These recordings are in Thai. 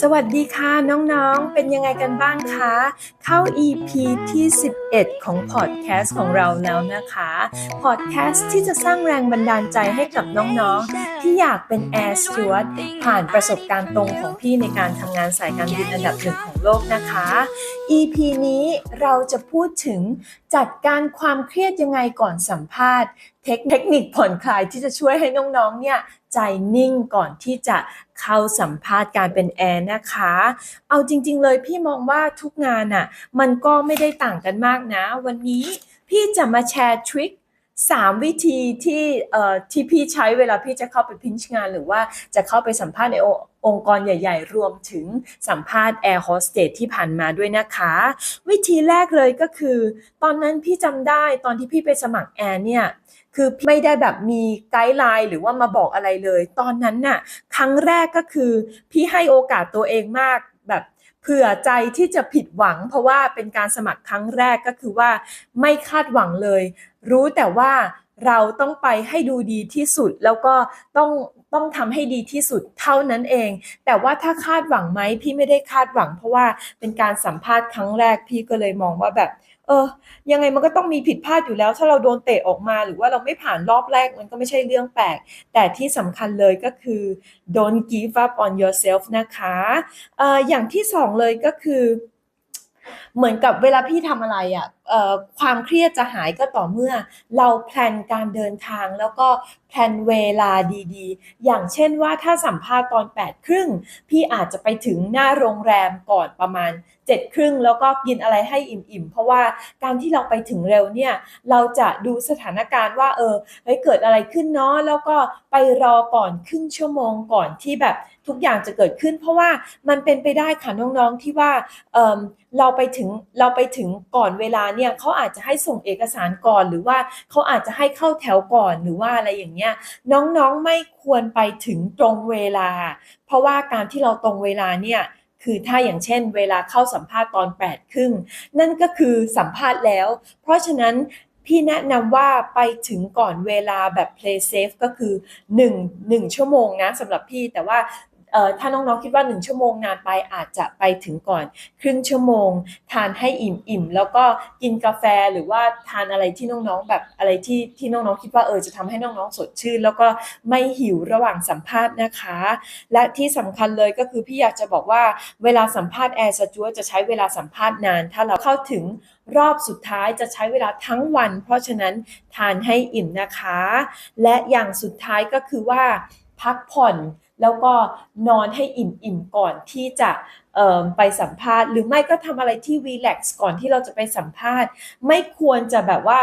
สวัสดีค่ะน้องๆ เป็นยังไงกันบ้างคะ เข้า EP ที่ 11 ของพอดแคสต์ของเราแล้วนะคะพอดแคสต์ที่จะสร้างแรงบันดาลใจให้กับน้องๆ ที่อยากเป็นแอร์สจวตผ่านประสบการณ์ตรงของพี่ในการทำงานสายการบินอันดับหนึ่งของ โลกนะคะ EP นี้เราจะพูดถึงจัดการความเครียดยังไงก่อนสัมภาษณ์ เทคนิคผ่อนคลายที่จะช่วยให้น้องๆเนี่ยใจนิ่งก่อนที่จะเข้าสัมภาษณ์การเป็นแอร์นะคะ เอาจริง ๆ เลยพี่มองว่าทุกงานอะ่ะมันก็ไม่ได้ต่างกันมากนะ วันนี้พี่จะมาแชร์ทริค สามวิธีที่เอ่อที่พี่ใช้เวลาพี่จะเข้าไปพิชงาน หรือว่าจะเข้าไปสัมภาษณ์ในองค์กรใหญ่ ๆ รวมถึงสัมภาษณ์แอร์โฮสเตสที่ผ่านมาด้วยนะคะ วิธีแรกเลยก็คือ ตอนนั้นพี่จำได้ตอนที่พี่ไปสมัครแอร์เนี่ยคือไม่ได้แบบมีไกด์ไลน์หรือว่ามาบอกอะไรเลย ตอนนั้นน่ะครั้งแรกก็คือ พี่ให้โอกาสตัวเองมากแบบ เผื่อใจที่จะผิดหวัง เพราะว่าเป็นการสมัครครั้งแรกก็คือว่าไม่คาดหวังเลย รู้แต่ว่า เราต้องไปให้ดูดีที่สุดแล้วก็ต้องต้องทำให้ดีที่สุดเท่านั้นเอง แต่ว่าถ้าคาดหวังไหมพี่ไม่ได้คาดหวัง เพราะว่าเป็นการสัมภาษณ์ครั้งแรกพี่ก็เลยมองว่าแบบ เออ ยังไงมันก็ต้องมีผิดพลาดอยู่แล้ว ถ้าเราโดนเตะออกมา หรือว่าเราไม่ผ่านรอบแรกมันก็ไม่ใช่เรื่องแปลก แต่ที่สำคัญเลยก็คือ don't give up on yourself นะคะอออย่างที่สองเลยก็คือ เหมือนกับเวลาพี่ทำอะไรอะ่ะความเครียดจะหายก็ต่อเมื่อ เราแพลนการเดินทางแล้วก็แพลนเวลาดีๆ อย่างเช่นว่าถ้าสัมภาษณ์ตอน8ปดครึ่งพี่อาจจะไปถึงหน้าโรงแรมก่อนประมาณ7จ็ดครึ่งแล้วก็กินอะไรให้อิ่มๆ เพราะว่าการที่เราไปถึงเร็วเนี่ย เราจะดูสถานการณ์ว่าเออเฮ้ยเกิดอะไรขึ้นเนาะแล้วก็ไปรอก่อนครึ่งชั่วโมงก่อนที่แบบ ทุกอย่างจะเกิดขึ้น เพราะว่ามันเป็นไปได้ค่ะน้องๆที่ว่าเเราไปถึงเราไปถึงก่อนเวลาเนี่ยเขาอาจจะให้ส่งเอกสารก่อนหรือว่าเขาอาจจะให้เข้าแถวก่อนหรือว่าอะไรอย่างเงี้ยน้องๆไม่ควรไปถึงตรงเวลา เพราะว่าการที่เราตรงเวลาเนี่ยคือถ้าอย่างเช่นเวลาเข้าสัมภาษณ์ตอน8ปดครึ่งนั่นก็คือสัมภาษณ์แล้ว เพราะฉะนั้นพี่แนะนำว่าไปถึงก่อนเวลาแบบ play safe ก็คือ 1 1 ชั่วโมงนะสำหรับพี่แต่ว่า ถ้าน้องๆคิดว่า 1 ชั่วโมงนานไปอาจจะไปถึงก่อน ครึ่งชั่วโมง ทานให้อิ่มๆแล้วก็กินกาแฟหรือว่าทานอะไรที่น้องๆแบบอะไรที่ที่น้องๆคิดว่าเออจะทำให้น้องๆสดชื่น แล้วก็ไม่หิวระหว่างสัมภาษณ์นะคะ และที่สำคัญเลยก็คือพี่อยากจะบอกว่าเวลาสัมภาษณ์แอร์สจวจะใช้เวลาสัมภาษณ์นาน ถ้าเราเข้าถึงรอบสุดท้ายจะใช้เวลาทั้งวัน เพราะฉะนั้นทานให้อิ่มนะคะ และอย่างสุดท้ายก็คือว่าพักผ่อน แล้วก็นอนให้อิ่มๆก่อนที่จะไปสัมภาษณ์ หรือไม่ก็ทำอะไรที่รีแลกซ์ก่อนที่เราจะไปสัมภาษณ์ ไม่ควรจะแบบว่า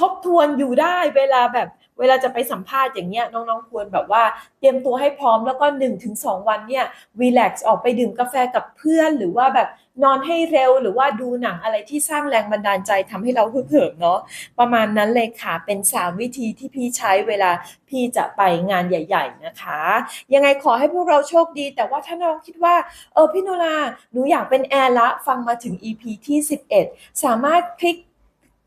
ทบทวนอยู่ได้เวลาแบบเวลาจะไปสัมภาษณ์อย่างเงี้ยน้องๆควรแบบว่าเตรียมตัวให้พร้อมแล้วก็ 1-2 วันเนี่ยรีแลกซ์ออกไปดื่มกาแฟกับเพื่อน หรือว่าแบบนอนให้เร็วหรือว่าดูหนังอะไรที่สร้างแรงบันดาลใจทำให้เราฮึกเหิมเนาะประมาณนั้นเลยค่ะเป็น 3 วิธีที่พี่ใช้เวลาพี่จะไปงานใหญ่ ๆนะคะ ยังไงขอให้พวกเราโชคดี แต่ว่าถ้าน้องคิดว่าเออพี่โนราหนูอยากเป็นแอร์ละฟังมาถึง EP ที่ 11 สามารถคลิก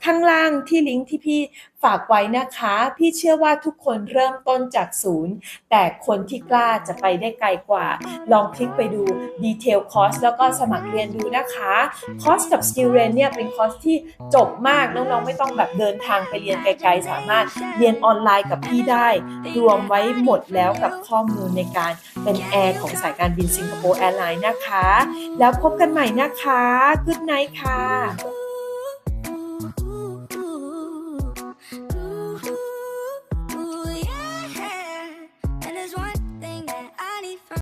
ข้างล่างที่ลิงก์ที่พี่ฝากไว้นะคะ พี่เชื่อว่าทุกคนเริ่มต้นจากศูนย์ แต่คนที่กล้าจะไปได้ไกลกว่า ลองคลิกไปดูดีเทลคอร์สแล้วก็สมัครเรียนดูนะคะ คอร์สกับสกิลเรียนเนี่ยเป็นคอร์สที่จบมากน้องๆไม่ต้องแบบเดินทางไปเรียนไกลๆ สามารถเรียนออนไลน์กับพี่ได้ รวมไว้หมดแล้วกับข้อมูลในการเป็นแอร์ของสายการบินสิงคโปร์แอร์ไลน์นะคะ แล้วพบกันใหม่นะคะ Good night ค่ะ